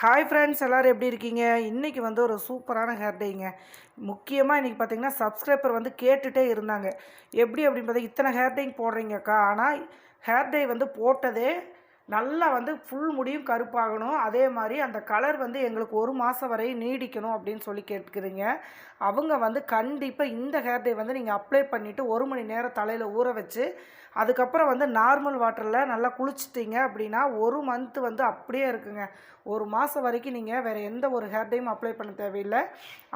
Hi friends எல்லோரும் எப்படி இருக்கீங்க? இன்றைக்கி வந்து ஒரு சூப்பரான ஹேர் டேங்க முக்கியமாக இன்றைக்கி பார்த்தீங்கன்னா சப்ஸ்கிரைபர் வந்து கேட்டுகிட்டே இருந்தாங்க. எப்படி அப்படின்னு பார்த்தீங்கன்னா இத்தனை ஹேர் டேங் போடுறீங்கக்கா? ஆனால் ஹேர் டே வந்து போட்டதே நல்லா வந்து ஃபுல் முடியும் கருப்பாகணும். அதே மாதிரி அந்த கலர் வந்து எங்களுக்கு ஒரு மாதம் வரை நீடிக்கணும் அப்படின்னு சொல்லி கேட்குறீங்க. அவங்க வந்து கண்டிப்பாக இந்த ஹேர் டே வந்து நீங்கள் அப்ளை பண்ணிவிட்டு ஒரு மணி நேரம் தலையில் ஊற வச்சு அதுக்கப்புறம் வந்து நார்மல் வாட்டரில் நல்லா குளிச்சிட்டிங்க அப்படின்னா ஒரு மந்த்து வந்து அப்படியே இருக்குங்க. ஒரு மாதம் வரைக்கும் நீங்கள் வேறு எந்த ஒரு ஹேர் டையும் அப்ளை பண்ண தேவையில்லை.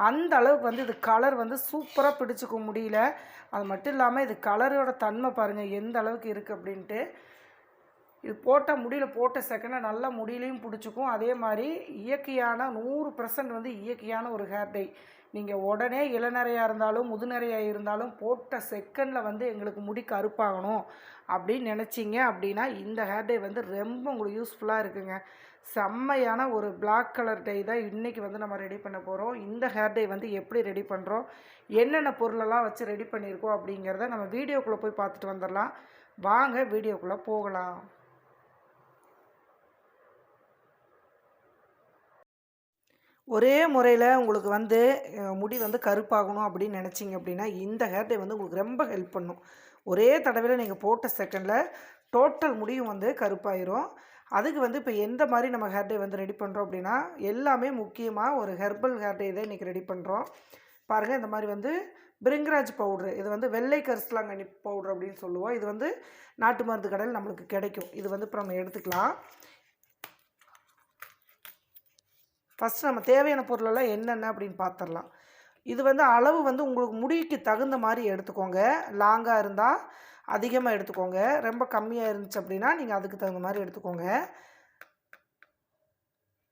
அந்த அளவுக்கு வந்து இது கலர் வந்து சூப்பராக பிடிச்சிக்க முடியல. அது மட்டும் இல்லாமல் இது கலரோட தன்மை பாருங்கள் எந்த அளவுக்கு இருக்குது அப்படின்ட்டு. இது போட்ட முடியில் போட்ட செகண்டாக நல்லா முடியிலையும் பிடிச்சிக்கும். அதே மாதிரி இயற்கையான நூறு பர்சன்ட் வந்து இயற்கையான ஒரு ஹேர் டை நீங்கள் உடனே இளநரையாக இருந்தாலும் முதுநரையாக இருந்தாலும் போட்ட செகண்டில் வந்து எங்களுக்கு முடி கருப்பாகணும் அப்படின்னு நினச்சிங்க அப்படின்னா இந்த ஹேர் டை வந்து ரொம்ப உங்களுக்கு யூஸ்ஃபுல்லாக இருக்குங்க. செம்மையான ஒரு பிளாக் கலர் டை தான் இன்றைக்கி வந்து நம்ம ரெடி பண்ண போகிறோம் இந்த ஹேர் டை வந்து எப்படி ரெடி பண்ணுறோம் என்னென்ன பொருளெல்லாம் வச்சு ரெடி பண்ணியிருக்கோம் அப்படிங்கிறத நம்ம வீடியோக்குள்ளே போய் பார்த்துட்டு வந்துடலாம். வாங்க வீடியோக்குள்ளே போகலாம். ஒரே முறையில் உங்களுக்கு வந்து முடி வந்து கருப்பாகணும் அப்படின்னு நினச்சிங்க அப்படின்னா இந்த ஹேர் டே வந்து உங்களுக்கு ரொம்ப ஹெல்ப் பண்ணும். ஒரே தடவையில் நீங்கள் போட்ட செகண்டில் டோட்டல் முடியும் வந்து கருப்பாயிரும். அதுக்கு வந்து இப்போ எந்த மாதிரி நம்ம ஹேர் டே வந்து ரெடி பண்ணுறோம் அப்படின்னா எல்லாமே முக்கியமாக ஒரு ஹெர்பல் ஹேர் டே தான் இன்றைக்கி ரெடி பண்ணுறோம் பாருங்கள் இந்த மாதிரி வந்து பிரிங்கராஜ் பவுட்ரு இது வந்து வெள்ளை கரிசலாங்கண்ணி பவுட்ரு அப்படின்னு சொல்லுவோம். இது வந்து நாட்டு மருந்து கடையில் நம்மளுக்கு கிடைக்கும். இது வந்து இப்போ நம்ம எடுத்துக்கலாம். ஃபஸ்ட்டு நம்ம தேவையான பொருளெல்லாம் என்னென்ன அப்படின்னு பார்த்துடலாம் இது வந்து அளவு வந்து உங்களுக்கு முடிக்கு தகுந்த மாதிரி எடுத்துக்கோங்க. லாங்காக இருந்தால் அதிகமாக எடுத்துக்கோங்க. ரொம்ப கம்மியாக இருந்துச்சு அப்படின்னா நீங்கள் அதுக்கு தகுந்த மாதிரி எடுத்துக்கோங்க.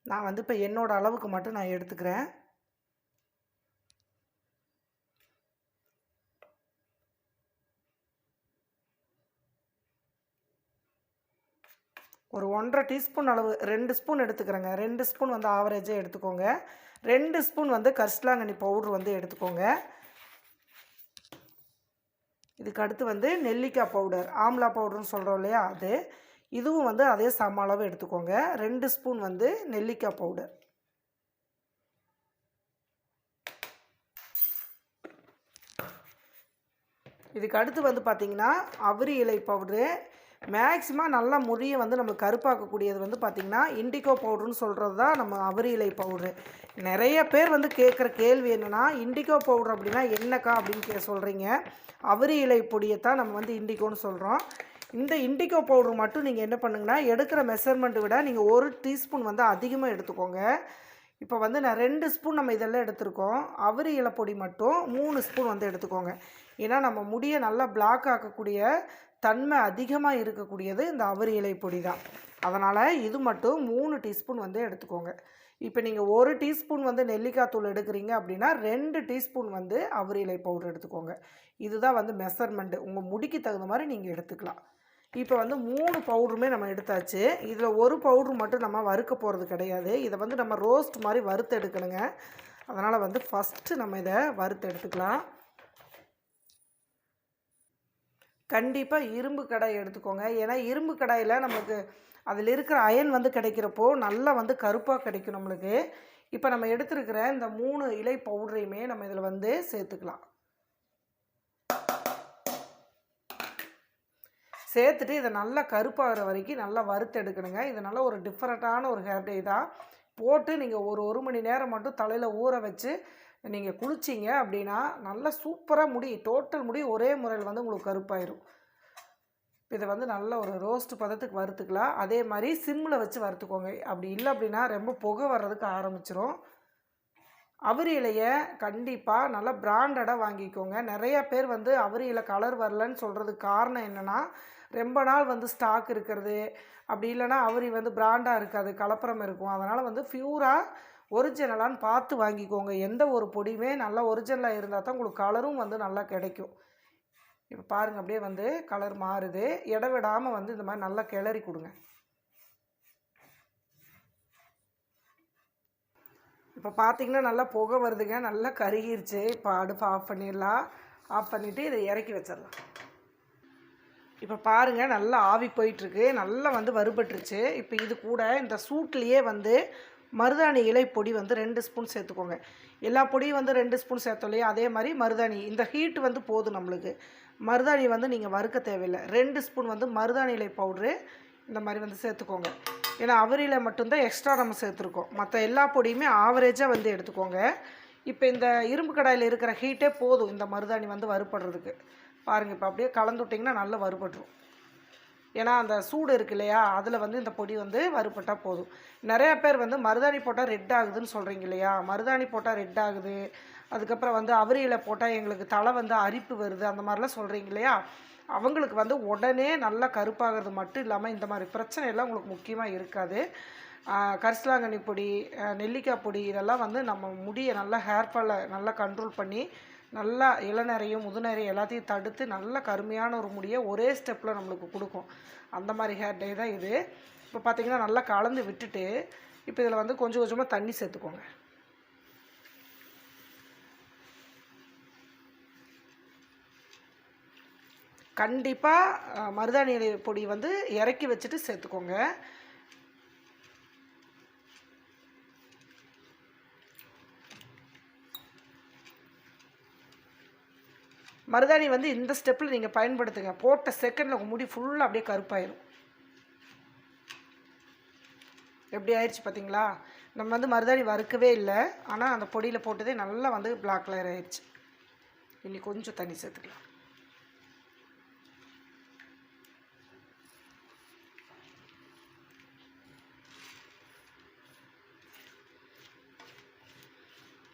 நான் வந்து இப்போ என்னோடய அளவுக்கு மட்டும் நான் எடுத்துக்கிறேன். ஒரு ஒன்றரை டீஸ்பூன் அளவு ரெண்டு ஸ்பூன் எடுத்துக்கிறேங்க. ரெண்டு ஸ்பூன் வந்து ஆவரேஜாக எடுத்துக்கோங்க. ரெண்டு ஸ்பூன் வந்து கரிசலாங்கண்ணி பவுட்ரு வந்து எடுத்துக்கோங்க. இதுக்கு அடுத்து வந்து நெல்லிக்காய் பவுடர் ஆம்லா பவுடர்னு சொல்கிறோம் இல்லையா அது. இதுவும் வந்து அதே சம அளவு எடுத்துக்கோங்க. ரெண்டு ஸ்பூன் வந்து நெல்லிக்காய் பவுடர். இதுக்கு அடுத்து வந்து பார்த்திங்கன்னா அவரி இலை பவுடரு மேக்ஸிமம் நல்ல முடியை வந்து நம்ம கருப்பாக்கக்கூடியது வந்து பார்த்திங்கன்னா இண்டிகோ பவுடர்னு சொல்கிறது தான் நம்ம அவரி இலை பவுட்ரு நிறைய பேர் வந்து கேட்குற கேள்வி என்னென்னா இண்டிகோ பவுடர் அப்படின்னா என்னக்கா அப்படின்னு கே சொல்கிறீங்க அவரி இலை பொடியை தான் நம்ம வந்து இண்டிகோன்னு சொல்கிறோம் இந்த இண்டிகோ பவுடர் மட்டும் நீங்கள் என்ன பண்ணுங்கன்னா எடுக்கிற மெஷர்மெண்ட்டை விட நீங்கள் ஒரு டீஸ்பூன் வந்து அதிகமாக எடுத்துக்கோங்க. இப்போ வந்து நான் ரெண்டு ஸ்பூன் நம்ம இதெல்லாம் எடுத்திருக்கோம். அவரி இலை பொடி மட்டும் மூணு ஸ்பூன் வந்து எடுத்துக்கோங்க. ஏன்னா நம்ம முடியை நல்லா பிளாக் ஆக்கக்கூடிய தன்மை அதிகமாக இருக்கக்கூடியது இந்த அவரி இலை பொடி தான் அதனால் இது மட்டும் மூணு டீஸ்பூன் வந்து எடுத்துக்கோங்க. இப்போ நீங்கள் ஒரு டீஸ்பூன் வந்து நெல்லிக்காய் தூள் எடுக்கிறீங்க அப்படின்னா ரெண்டு டீஸ்பூன் வந்து அவரி இலை பவுடர் எடுத்துக்கோங்க. இதுதான் வந்து மெஷர்மெண்ட்டு உங்கள் முடிக்கு தகுந்த மாதிரி நீங்கள் எடுத்துக்கலாம். இப்போ வந்து மூணு பவுடருமே நம்ம எடுத்தாச்சு. இதில் ஒரு பவுட்ரு மட்டும் நம்ம வறுக்க போகிறது கிடையாது. இதை வந்து நம்ம ரோஸ்ட் மாதிரி வறுத்து எடுக்கணுங்க. அதனால் வந்து ஃபஸ்ட்டு நம்ம இதை வறுத்து எடுத்துக்கலாம். கண்டிப்பாக இரும்பு கடாய் எடுத்துக்கோங்க. ஏன்னா இரும்பு கடாயில் நமக்கு அதில் இருக்கிற அயன் வந்து கிடைக்கிறப்போ நல்லா வந்து கருப்பாக கிடைக்கும் நம்மளுக்கு. இப்போ நம்ம எடுத்துருக்கிற இந்த மூணு இலை பவுடரையுமே நம்ம இதில் வந்து சேர்த்துக்கலாம். சேர்த்துட்டு இதை நல்லா கருப்பாகிற வரைக்கும் நல்லா வறுத்து எடுக்கணுங்க. இது நல்லா ஒரு டிஃப்ரெண்ட்டான ஒரு ஹேர் டே தான். போட்டு நீங்கள் ஒரு ஒரு மணி நேரம் மட்டும் தலையில் ஊற வச்சு நீங்கள் குளிச்சிங்க அப்படின்னா நல்லா சூப்பராக முடி டோட்டல் முடி ஒரே முறையில் வந்து உங்களுக்கு கருப்பாயிரும். இதை வந்து நல்ல ஒரு ரோஸ்ட் பதத்துக்கு வறுத்துக்கலாம். அதே மாதிரி சிம்மில் வச்சு வறுத்துக்கோங்க. அப்படி இல்லை அப்படின்னா ரொம்ப புகை வர்றதுக்கு ஆரம்பிச்சிரும். அவரி இலையை கண்டிப்பாக நல்லா பிராண்டடாக வாங்கிக்கோங்க. நிறைய பேர் வந்து அவரி இலை கலர் வரலன்னு சொல்கிறதுக்கு காரணம் என்னென்னா ரொம்ப நாள் வந்து ஸ்டாக் இருக்கிறது. அப்படி இல்லைனா அவரி வந்து பிராண்டாக இருக்காது கலப்பரம் இருக்கும். அதனால் வந்து ஃப்யூராக ஒரிஜினலான்னு பார்த்து வாங்கிக்கோங்க. எந்த ஒரு பொடியுமே நல்லா ஒரிஜினலாக இருந்தால் தான் உங்களுக்கு கலரும் வந்து நல்லா கிடைக்கும். இப்போ பாருங்கள் அப்படியே வந்து கலர் மாறுது. இடவிடாமல் வந்து இந்த மாதிரி நல்லா கிளறி கொடுங்க. இப்போ பார்த்தீங்கன்னா நல்லா புகை வருதுங்க. நல்லா கருகிருச்சு. இப்போ அடுப்பு ஆஃப் பண்ணிடலாம். ஆஃப் பண்ணிவிட்டு இதை இறக்கி வச்சிடலாம். இப்போ பாருங்கள் நல்லா ஆவி போயிட்டுருக்கு நல்லா வந்து வறுபட்டுருச்சு. இப்போ இது கூட இந்த சூட்லேயே வந்து மருதாணி இலை பொடி வந்து ரெண்டு ஸ்பூன் சேர்த்துக்கோங்க. எல்லா பொடியும் வந்து ரெண்டு ஸ்பூன் சேர்த்தோம் இல்லையா அதே மாதிரி மருதாணி. இந்த ஹீட் வந்து போதும் நம்மளுக்கு. மருதாணி வந்து நீங்கள் வறுக்க தேவையில்லை. ரெண்டு ஸ்பூன் வந்து மருதாணி இலை பவுட்ரு இந்த மாதிரி வந்து சேர்த்துக்கோங்க. ஏன்னா அவரியில் மட்டும்தான் எக்ஸ்ட்ரா நம்ம சேர்த்துருக்கோம். மற்ற எல்லா பொடியுமே ஆவரேஜாக வந்து எடுத்துக்கோங்க. இப்போ இந்த இரும்பு கடாயில் இருக்கிற ஹீட்டே போதும் இந்த மருதாணி வந்து வறுபடுறதுக்கு. பாருங்கள் இப்போ அப்படியே கலந்து விட்டிங்கன்னா நல்லா வறுபட்டுரும். ஏன்னா அந்த சூடு இருக்கு இல்லையா? அதில் வந்து இந்த பொடி வந்து வறுபட்டால் போதும். நிறையா பேர் வந்து மருதாணி போட்டால் ரெட் ஆகுதுன்னு சொல்கிறீங்க இல்லையா? மருதாணி போட்டால் ரெட் ஆகுது. அதுக்கப்புறம் வந்து அவரியில் போட்டால் எங்களுக்கு தலை வந்து அரிப்பு வருது. அந்த மாதிரிலாம் சொல்கிறீங்க இல்லையா? அவங்களுக்கு வந்து உடனே நல்லா கருப்பாகிறது மட்டும் இல்லாமல் இந்த மாதிரி பிரச்சனையெல்லாம் உங்களுக்கு முக்கியமாக இருக்காது. கரிசலாங்கண்ணி பொடி நெல்லிக்காய் பொடி இதெல்லாம் வந்து நம்ம முடியை நல்லா ஹேர் ஃபாலை நல்லா கண்ட்ரோல் பண்ணி நல்லா இளநரையும் முதுநரையும் எல்லாத்தையும் தடுத்து நல்ல கருமையான ஒரு முடியை ஒரே ஸ்டெப்பில் நம்மளுக்கு கொடுக்கும். அந்த மாதிரி ஹேர் டே தான் இது. இப்போ பார்த்தீங்கன்னா நல்லா கலந்து விட்டுட்டு இப்போ இதில் வந்து கொஞ்சம் கொஞ்சமாக தண்ணி சேர்த்துக்கோங்க. கண்டிப்பாக மருதாணி இலை பொடி வந்து இறக்கி வச்சுட்டு சேர்த்துக்கோங்க. மருதாணி வந்து இந்த ஸ்டெப்பில் நீங்கள் பயன்படுத்துங்க. போட்ட செகண்டில் உங்கள் முடி ஃபுல்லாக அப்படியே கருப்பாயிரும். எப்படி ஆயிடுச்சு பார்த்தீங்களா நம்ம வந்து மருதாணி வறுக்கவே இல்லை. ஆனால் அந்த பொடியில் போட்டதே நல்லா வந்து பிளாக் கலர் ஆயிடுச்சு. இன்னி கொஞ்சம் தண்ணி சேர்த்துக்கலாம்.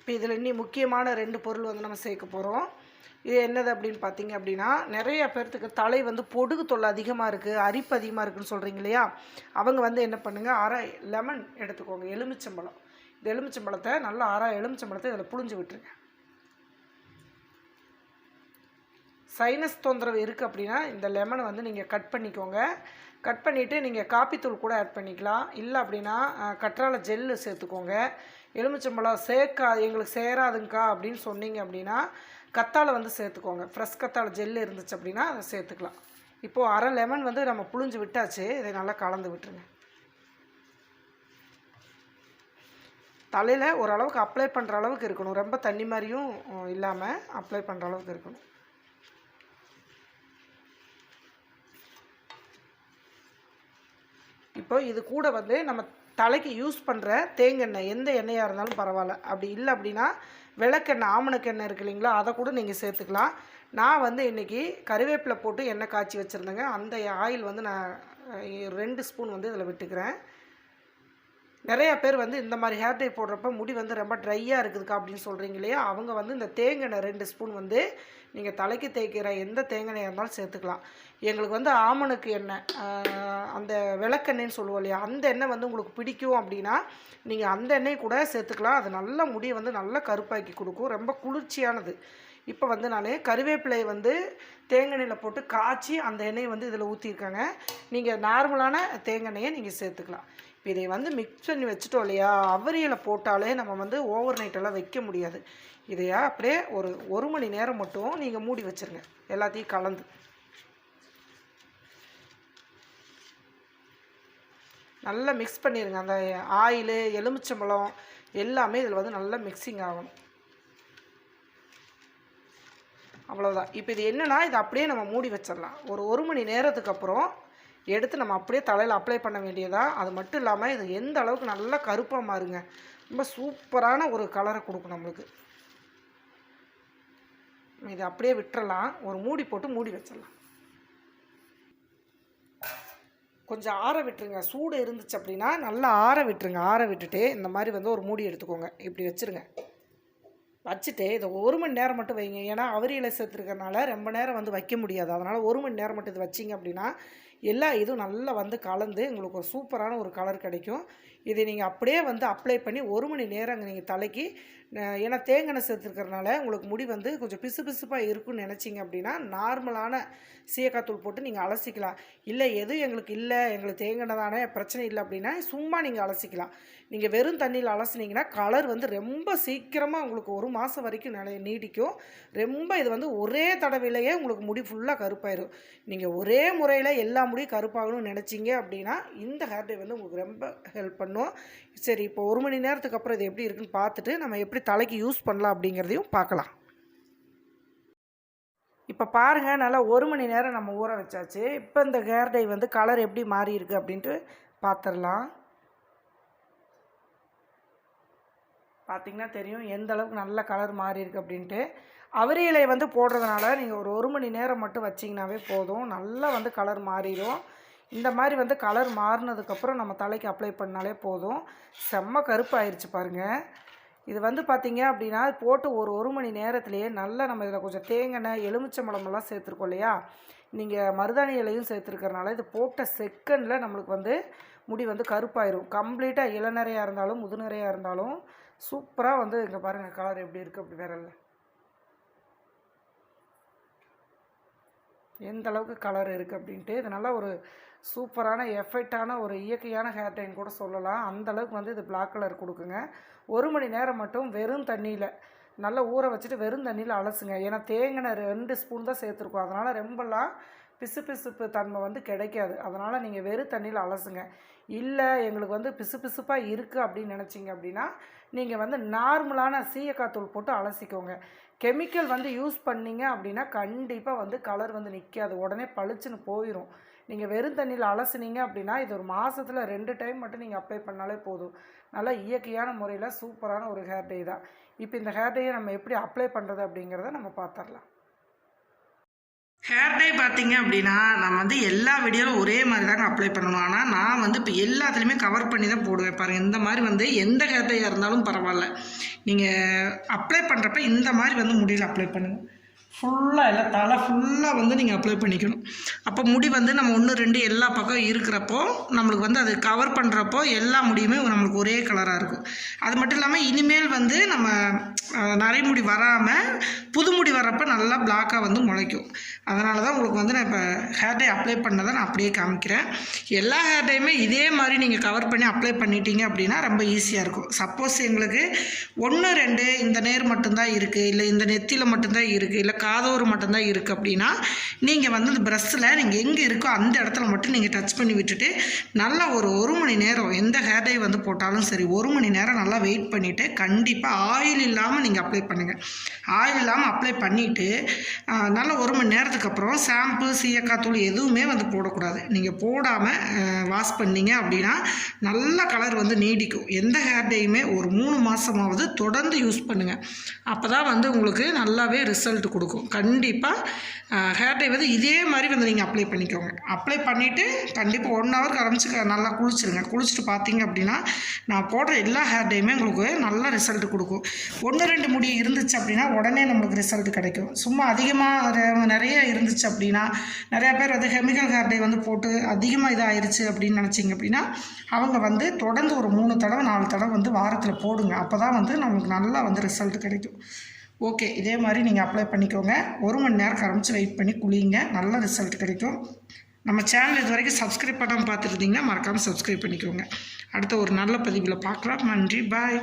இப்போ இதில் இன்னும் முக்கியமான ரெண்டு பொருள் வந்து நம்ம சேர்க்க போகிறோம். இது என்னது அப்படின்னு பார்த்தீங்க அப்படின்னா நிறைய பேர்த்துக்கு தலை வந்து பொடுகு தொல்லை அதிகமாக இருக்குது அரிப்பு அதிகமாக இருக்குதுன்னு சொல்கிறீங்க இல்லையா? அவங்க வந்து என்ன பண்ணுங்கள் அரை லெமன் எடுத்துக்கோங்க எலுமிச்சம்பழம். இந்த எலுமிச்சம்பழத்தை நல்லா அரை எலுமிச்சம்பழத்தை இதில் புழிஞ்சு விட்டுருங்க. சைனஸ் தொந்தரவு இருக்குது அப்படின்னா இந்த லெமனை வந்து நீங்கள் கட் பண்ணிக்கோங்க. கட் பண்ணிவிட்டு நீங்கள் காப்பித்தூள் கூட ஆட் பண்ணிக்கலாம். இல்லை அப்படின்னா அஹ், கற்றாழை ஜெல்லு சேர்த்துக்கோங்க. எலுமிச்சம்பழம் சேர்க்கா எங்களுக்கு சேராதுங்கக்கா அப்படின்னு சொன்னீங்க அப்படின்னா கத்தாழை வந்து சேர்த்துக்கோங்க. ஃப்ரெஷ் கத்தாழை ஜெல்லு இருந்துச்சு அப்படின்னா அதை சேர்த்துக்கலாம். இப்போது அரை லெமன் வந்து நம்ம புழிஞ்சு விட்டாச்சு இதை நல்லா கலந்து விட்டுருங்க. தலையில் ஓரளவுக்கு அப்ளை பண்ணுற அளவுக்கு இருக்கணும். ரொம்ப தண்ணி மாதிரியும் இல்லாமல் அப்ளை பண்ணுற அளவுக்கு இருக்கணும். இப்போ இது கூட வந்து நம்ம தலைக்கு யூஸ் பண்ணுற தேங்காய் எந்த எண்ணெயாக இருந்தாலும் பரவாயில்ல. அப்படி இல்லை அப்படின்னா விளக்கெண்ணெய் ஆமணக்கெண்ணெய் இருக்கு இல்லைங்களா? அதை கூட நீங்கள் சேர்த்துக்கலாம். நான் வந்து இன்றைக்கி கருவேப்பிலை போட்டு எண்ணெய் காய்ச்சி வச்சுருந்தேங்க. அந்த ஆயில் வந்து நான் ரெண்டு ஸ்பூன் வந்து இதில் விட்டுக்கிறேன். நிறைய பேர் வந்து இந்த மாதிரி ஹேர் டை போடுறப்ப முடி வந்து ரொம்ப ட்ரையாக இருக்குதுக்கா அப்படின்னு சொல்கிறீங்க இல்லையா? அவங்க வந்து இந்த தேங்காய் ரெண்டு ஸ்பூன் வந்து நீங்கள் தலைக்கு தேய்க்கிற எந்த தேங்காய் இருந்தாலும் சேர்த்துக்கலாம். எங்களுக்கு வந்து ஆமணுக்கு எண்ணெய் அந்த விளக்கெண்ணெய்னு சொல்லுவோம் இல்லையா? அந்த எண்ணெய் வந்து உங்களுக்கு பிடிக்கும் அப்படின்னா நீங்கள் அந்த எண்ணெய் கூட சேர்த்துக்கலாம். அது நல்ல முடியை வந்து நல்லா கருப்பாக்கி கொடுக்கும். ரொம்ப குளிர்ச்சியானது. இப்போ வந்து நான் கருவேப்பிலை வந்து தேங்காய் எண்ணெயில் போட்டு காய்ச்சி அந்த எண்ணெயை வந்து இதில் ஊற்றிருக்காங்க நீங்கள் நார்மலான தேங்காய் எண்ணெயை நீங்கள் சேர்த்துக்கலாம். இப்போ இதை வந்து மிக்ஸ் பண்ணி வச்சுட்டோம் இல்லையா? அவரியலை போட்டாலே நம்ம வந்து ஓவர் நைட்டெல்லாம் வைக்க முடியாது. இதையா அப்படியே ஒரு ஒரு மணி நேரம் மட்டும் நீங்கள் மூடி வச்சுருங்க. எல்லாத்தையும் கலந்து. நல்லா மிக்ஸ் பண்ணிடுங்க அந்த ஆயிலு எலுமிச்சம்பழம் எல்லாமே இதில் வந்து நல்லா மிக்சிங் ஆகணும். அவ்வளோதான் இப்போ இது என்னன்னா இதை அப்படியே நம்ம மூடி வச்சிடலாம். ஒரு ஒரு மணி நேரத்துக்கு அப்புறம் எடுத்து நம்ம அப்படியே தலையில் அப்ளை பண்ண வேண்டியதாக அது மட்டும் இல்லாமல் இது எந்த அளவுக்கு நல்லா கருப்பாக மாறுங்க. ரொம்ப சூப்பரான ஒரு கலரை கொடுக்கும் நம்மளுக்கு. இதை அப்படியே விட்டுறலாம். ஒரு மூடி போட்டு மூடி வச்சிடலாம். கொஞ்சம் ஆற விட்டுருங்க. சூடு இருந்துச்சு அப்படின்னா நல்லா ஆற விட்டுருங்க. ஆற விட்டுட்டு இந்த மாதிரி வந்து ஒரு மூடி எடுத்துக்கோங்க. இப்படி வச்சுருங்க. வச்சுட்டு இதை ஒரு மணி நேரம் மட்டும் வைங்க. ஏன்னா இலை சேர்த்துருக்கறனால ரொம்ப நேரம் வந்து வைக்க முடியாது. அதனால் ஒரு மணி நேரம் மட்டும் இது வச்சிங்க அப்படின்னா எல்லா இதுவும் நல்லா வந்து கலந்து உங்களுக்கு ஒரு சூப்பரான ஒரு கலர் கிடைக்கும். இதை நீங்கள் அப்படியே வந்து அப்ளை பண்ணி ஒரு மணி நேரம் நீங்கள் தலைக்கு ஏன்னா தேங்காய் சேர்த்துருக்கறனால உங்களுக்கு முடி வந்து கொஞ்சம் பிசு பிசுப்பாக இருக்குன்னு நினச்சிங்க அப்படின்னா நார்மலான சீயக்காத்தூள் போட்டு நீங்கள் அலசிக்கலாம். இல்லை எதுவும் எங்களுக்கு இல்லை எங்களுக்கு தேங்காய் தானே பிரச்சனை இல்லை அப்படின்னா சும்மா நீங்கள் அலசிக்கலாம். நீங்கள் வெறும் தண்ணியில் அலசுனீங்கன்னா கலர் வந்து ரொம்ப சீக்கிரமாக உங்களுக்கு ஒரு மாதம் வரைக்கும் நிலை நீடிக்கும். ரொம்ப இது வந்து ஒரே தடவையிலேயே உங்களுக்கு முடி ஃபுல்லாக கருப்பாயிடும் நீங்கள் ஒரே முறையில் எல்லா முடியும் கருப்பாகணும்னு நினச்சிங்க அப்படின்னா இந்த ஹேர் டே வந்து உங்களுக்கு ரொம்ப ஹெல்ப் பண்ணும். சரி இப்போ ஒரு மணி நேரத்துக்கு அப்புறம் இது எப்படி இருக்குன்னு பார்த்துட்டு நம்ம எப்படி தலைக்கு யூஸ் பண்ணலாம் அப்படிங்கிறதையும் பார்க்கலாம். இப்போ பாருங்கள் நல்லா ஒரு மணி நேரம் நம்ம ஊற வச்சாச்சு. இப்போ இந்த ஹேர் டை வந்து கலர் எப்படி மாறி இருக்கு அப்படின்ட்டு பார்த்துடலாம். பார்த்திங்கன்னா தெரியும் எந்த அளவுக்கு நல்ல கலர் மாறி இருக்கு அப்படின்ட்டு. அவரி இலை வந்து போடுறதுனால நீங்கள் ஒரு ஒரு மணி நேரம் மட்டும் வச்சிங்கனாவே போதும். நல்லா வந்து கலர் மாறிடும். இந்த மாதிரி வந்து கலர் மாறினதுக்கப்புறம் நம்ம தலைக்கு அப்ளை பண்ணாலே போதும். செம்ம கருப்பாயிருச்சு பாருங்கள் இது வந்து பார்த்தீங்க அப்படின்னா போட்டு ஒரு ஒரு மணி நேரத்துலேயே நல்லா நம்ம இதில் கொஞ்சம் தேங்காய் எலுமிச்சம்பழமெல்லாம் சேர்த்துருக்கோம் இல்லையா? நீங்கள் மருதாணி இலையும் சேர்த்துருக்கறனால இது போட்ட செகண்டில் நம்மளுக்கு வந்து முடி வந்து கருப்பாயிரும். கம்ப்ளீட்டாக இளநரையாக இருந்தாலும் முதுநரையாக இருந்தாலும் சூப்பராக வந்து இங்கே பாருங்கள் கலர் எப்படி இருக்குது அப்படி வேற இல்லை. எந்த அளவுக்கு கலர் இருக்குது அப்படின்ட்டு இது நல்லா ஒரு சூப்பரான எஃபெக்டான ஒரு இயற்கையான ஹேர் டைன் கூட சொல்லலாம். அந்தளவுக்கு வந்து இது பிளாக் கலர் கொடுக்குங்க. ஒரு மணி நேரம் மட்டும் வெறும் தண்ணியில் நல்லா ஊற வச்சுட்டு வெறும் தண்ணியில் அலசுங்க. ஏன்னா தேங்கின ரெண்டு ஸ்பூன் தான் சேர்த்துருக்கோம். அதனால் ரொம்பலாம் பிசு பிசுப்பு தன்மை வந்து கிடைக்காது. அதனால் நீங்கள் வெறும் தண்ணியில் அலசுங்க. இல்லை எங்களுக்கு வந்து பிசு பிசுப்பாக இருக்குது அப்படின்னு நினச்சிங்க அப்படின்னா நீங்கள் வந்து நார்மலான சீயக்காய் தூள் போட்டு அலசிக்கோங்க. கெமிக்கல் வந்து யூஸ் பண்ணீங்க அப்படின்னா கண்டிப்பாக வந்து கலர் வந்து நிற்காது உடனே பளிச்சுன்னு போயிடும் நீங்கள் வெறும் தண்ணியில் அலசுனீங்க அப்படின்னா இது ஒரு மாதத்தில் ரெண்டு டைம் மட்டும் நீங்கள் அப்ளை பண்ணாலே போதும். நல்லா இயற்கையான முறையில் சூப்பரான ஒரு ஹேர் டே தான். இப்போ இந்த ஹேர் டேயை நம்ம எப்படி அப்ளை பண்ணுறது அப்படிங்கிறத நம்ம பார்த்துடலாம் ஹேர் டை பார்த்தீங்க அப்படின்னா நம்ம வந்து எல்லா வீடியோவில் ஒரே மாதிரி தாங்க அப்ளை பண்ணணும். ஆனால் நான் வந்து இப்போ எல்லாத்துலேயுமே கவர் பண்ணி தான் போடுவேன். பாருங்கள் இந்த மாதிரி வந்து எந்த ஹேர் டையாக இருந்தாலும் பரவாயில்ல. நீங்கள் அப்ளை பண்ணுறப்ப இந்த மாதிரி வந்து முடியல அப்ளை பண்ணுங்கள் ஃபுல்லாக இல்லை தலை ஃபுல்லாக வந்து நீங்கள் அப்ளை பண்ணிக்கணும். அப்போ முடி வந்து நம்ம ஒன்று ரெண்டு எல்லா பக்கம் இருக்கிறப்போ நம்மளுக்கு வந்து அது கவர் பண்ணுறப்போ எல்லா முடியுமே நம்மளுக்கு ஒரே கலராக இருக்கும். அது மட்டும் இல்லாமல் இனிமேல் வந்து நம்ம நரைமுடி வராமல் புது முடி வர்றப்ப நல்லா பிளாக்காக வந்து முளைக்கும். அதனால தான் உங்களுக்கு வந்து நான் இப்போ ஹேர் டை அப்ளை பண்ணதை நான் அப்படியே காமிக்கிறேன். எல்லா ஹேர் டேயுமே இதே மாதிரி நீங்கள் கவர் பண்ணி அப்ளை பண்ணிட்டீங்க அப்படின்னா ரொம்ப ஈஸியாக இருக்கும். சப்போஸ் எங்களுக்கு ஒன்று ரெண்டு இந்த நேர் மட்டும்தான் இருக்குது இல்லை இந்த நெத்தியில் மட்டும்தான் இருக்குது இல்லை காதோறு மட்டும்தான் இருக்குது அப்படின்னா நீங்கள் வந்து இந்த ப்ரெஷ்ஷில் நீங்கள் எங்கே இருக்கோ அந்த இடத்துல மட்டும் நீங்கள் டச் பண்ணி விட்டுட்டு நல்லா ஒரு ஒரு மணி நேரம் எந்த ஹேர் டை வந்து போட்டாலும் சரி ஒரு மணி நேரம் நல்லா வெயிட் பண்ணிவிட்டு கண்டிப்பாக ஆயில் இல்லாமல் நீங்கள் அப்ளை பண்ணுங்கள் ஆயில் இல்லாமல் அப்ளை பண்ணிவிட்டு நல்லா ஒரு மணி நேரத்துக்கு அப்புறம் ஷாம்பு சீயக்காய் தூள் எதுவுமே வந்து போடக்கூடாது. நீங்கள் போடாமல் வாஷ் பண்ணீங்க அப்படின்னா நல்ல கலர் வந்து நீடிக்கும். எந்த ஹேர் டேயுமே ஒரு மூணு மாதமாவது தொடர்ந்து யூஸ் பண்ணுங்கள் அப்போ தான் வந்து உங்களுக்கு நல்லாவே ரிசல்ட் கொடுக்கும். கண்டிப்பாக ஹேர் டை வந்து இதே மாதிரி வந்து நீங்கள் அப்ளை பண்ணிக்கோங்க. அப்ளை பண்ணிவிட்டு கண்டிப்பாக ஒன் ஹவர் கரைஞ்சி நல்லா குளிச்சிருங்க. குளிச்சுட்டு பார்த்தீங்க அப்படின்னா நான் போடுற எல்லா ஹேர் டேயுமே உங்களுக்கு நல்ல ரிசல்ட் கொடுக்கும். ஒன்று ரெண்டு முடி இருந்துச்சு அப்படின்னா உடனே நம்மளுக்கு ரிசல்ட் கிடைக்கும். சும்மா அதிகமாக நிறைய இருந்துச்சு அப்படின்னா நிறையா பேர் வந்து கெமிக்கல் ஹேர் டே வந்து போட்டு அதிகமாக இதாகிருச்சு அப்படின்னு நினச்சிங்க அப்படின்னா அவங்க வந்து தொடர்ந்து ஒரு மூணு தடவை நாலு தடவை வந்து வாரத்தில் போடுங்க. அப்போ தான் வந்து நமக்கு நல்லா வந்து ரிசல்ட் கிடைக்கும். ஓகே இதே மாதிரி நீங்கள் அப்ளை பண்ணிக்கோங்க. ஒரு மணி நேரம் கரமிச்சு வெயிட் பண்ணி குளிங்க. நல்ல ரிசல்ட் கிடைக்கும். நம்ம சேனல் இது வரைக்கும் சப்ஸ்கிரைப் பண்ணாமல் பார்த்துருந்தீங்கன்னா மறக்காமல் சப்ஸ்கிரைப் பண்ணிக்கோங்க. அடுத்த ஒரு நல்ல பதிவில் பார்க்கலாம். நன்றி. பாய்